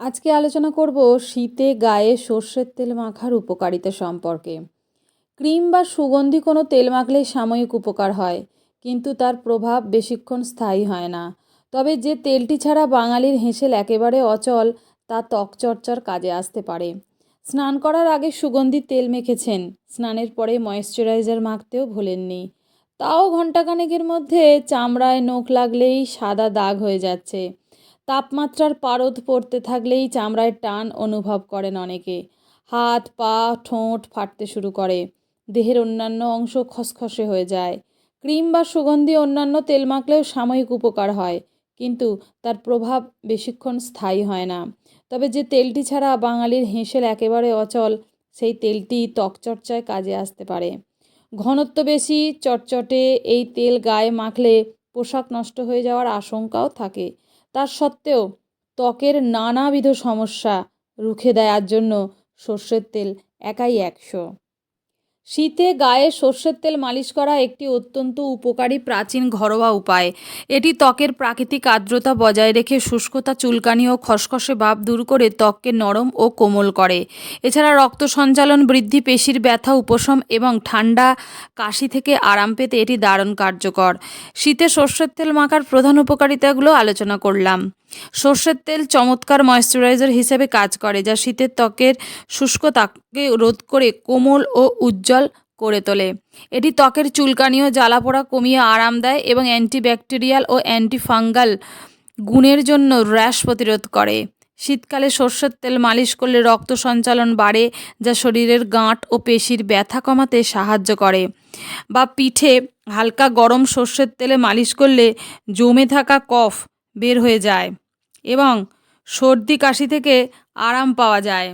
আজকে আলোচনা করব শীতে গায়ে সর্ষের তেল মাখার উপকারিতা সম্পর্কে। ক্রিম বা সুগন্ধি কোনো তেল মাখলেই সাময়িক উপকার হয়, কিন্তু তার প্রভাব বেশিক্ষণ স্থায়ী হয় না। তবে যে তেলটি ছাড়া বাঙালির হেঁসেল একেবারে অচল, তা ত্বকচর্চার কাজে আসতে পারে। স্নান করার আগে সুগন্ধি তেল মেখেছেন, স্নানের পরে ময়েশ্চারাইজার মাখতেও ভোলেননি। তাও ঘণ্টাখানেকের মধ্যে চামড়ায় নখ লাগলেই সাদা দাগ হয়ে যাচ্ছে। তাপমাত্রার পারদ পড়তে থাকলেই চামড়ায় টান অনুভব করেন অনেকে। হাত, পা, ঠোঁট ফাটতে শুরু করে। দেহের অন্যান্য অংশ খসখসে হয়ে যায়। ক্রিম বা সুগন্ধি অন্যান্য তেল মাখলেও সাময়িক উপকার হয়, কিন্তু তার প্রভাব বেশিক্ষণ স্থায়ী হয় না। তবে যে তেলটি ছাড়া বাঙালির হেঁসেল একেবারে অচল, সেই তেলটি ত্বকচর্চায় কাজে আসতে পারে। ঘনত্ব বেশি, চটচটে, এই তেল গায়ে মাখলে পোশাক নষ্ট হয়ে যাওয়ার আশঙ্কাও থাকে। তার সত্ত্বেও ত্বকের নানাবিধ সমস্যা রুখে দেওয়ার জন্য সর্ষের তেল একাই একশো। শীতে গায়ে সর্ষের তেল মালিশ করা একটি অত্যন্ত উপকারী প্রাচীন ঘরোয়া উপায়। এটি ত্বকের প্রাকৃতিক আর্দ্রতা বজায় রেখে শুষ্কতা, চুলকানি ও খসখসে ভাব দূর করে ত্বককে নরম ও কোমল করে। এছাড়া রক্ত সঞ্চালন বৃদ্ধি, পেশির ব্যথা, উপশম এবং ঠান্ডা কাশি থেকে আরাম পেতে এটি দারুণ কার্যকর। শীতে সর্ষের তেল মাখার প্রধান উপকারিতাগুলো আলোচনা করলাম। সর্ষের তেল চমৎকার ময়শ্চারাইজার হিসেবে কাজ করে, যা শীতের ত্বকের শুষ্ক শুষ্কতাকে রোধ করে, কোমল ও উজ্জ্বল করে তোলে। এটি ত্বকের চুলকানি ও জ্বালাপোড়া কমিয়ে আরাম দেয় এবং অ্যান্টিব্যাকটেরিয়াল ও অ্যান্টিফাঙ্গাল গুণের জন্য র্যাশ প্রতিরোধ করে। শীতকালে সর্ষের তেল মালিশ করলে রক্ত সঞ্চালন বাড়ে, যা শরীরের গাঁট ও পেশির ব্যথা কমাতে সাহায্য করে। বা পিঠে হালকা গরম সর্ষের তেলে মালিশ করলে জমে থাকা কফ বের হয়ে যায় এবং সর্দি কাশি থেকে আরাম পাওয়া যায়।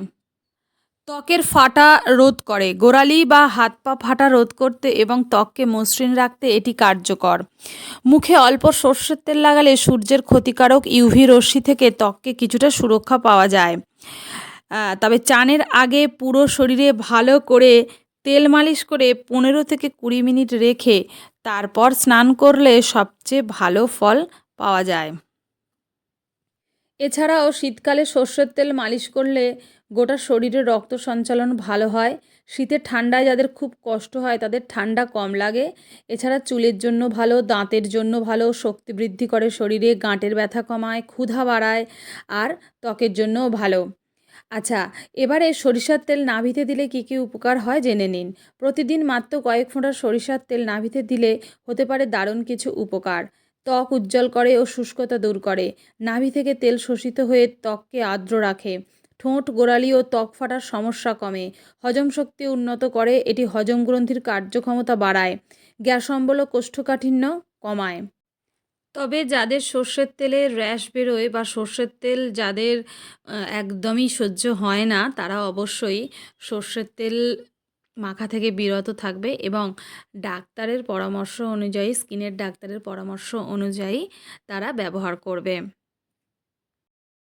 ত্বকের ফাটা রোধ করে। গোড়ালি বা হাত পা ফাটা রোধ করতে এবং ত্বককে মসৃণ রাখতে এটি কার্যকর। মুখে অল্প সর্ষের তেল লাগালে সূর্যের ক্ষতিকারক ইউভি রশ্মি থেকে ত্বককে কিছুটা সুরক্ষা পাওয়া যায়। তবে চানের আগে পুরো শরীরে ভালো করে তেল মালিশ করে পনেরো থেকে কুড়ি মিনিট রেখে তারপর স্নান করলে সবচেয়ে ভালো ফল পাওয়া যায়। এছাড়াও শীতকালে সর্ষের তেল মালিশ করলে গোটা শরীরে রক্ত সঞ্চালন ভালো হয়। শীতের ঠান্ডায় যাদের খুব কষ্ট হয়, তাদের ঠান্ডা কম লাগে। এছাড়া চুলের জন্য ভালো, দাঁতের জন্য ভালো, শক্তি বৃদ্ধি করে শরীরে গাঁটের ব্যথা কমায়, ক্ষুধা বাড়ায় আর ত্বকের জন্যও ভালো। আচ্ছা এবারে সরিষার তেল নাভিতে দিলে কী কী উপকার হয় জেনে নিন। প্রতিদিন মাত্র কয়েক ফোঁটা সরিষার তেল নাভিতে দিলে হতে পারে দারুণ কিছু উপকার। ত্বক উজ্জ্বল করে ও শুষ্কতা দূর করে। নাভি থেকে তেল শোষিত হয়ে ত্বককে আর্দ্র রাখে। ঠোঁট, গোড়ালি ও ত্বক ফাটার সমস্যা কমে। হজম শক্তি উন্নত করে, এটি হজম গ্রন্থির কার্যক্ষমতা বাড়ায়। গ্যাস অম্বল ও কোষ্ঠকাঠিন্য কমায়। তবে যাদের সর্ষের তেলে র্যাশ বেরোয় বা সর্ষের তেল যাদের একদমই সহ্য হয় না, তারা অবশ্যই সর্ষের তেল মাখা থেকে বিরত থাকবে এবং ডাক্তারের পরামর্শ অনুযায়ী, স্কিনের ডাক্তারের পরামর্শ অনুযায়ী তারা ব্যবহার করবে।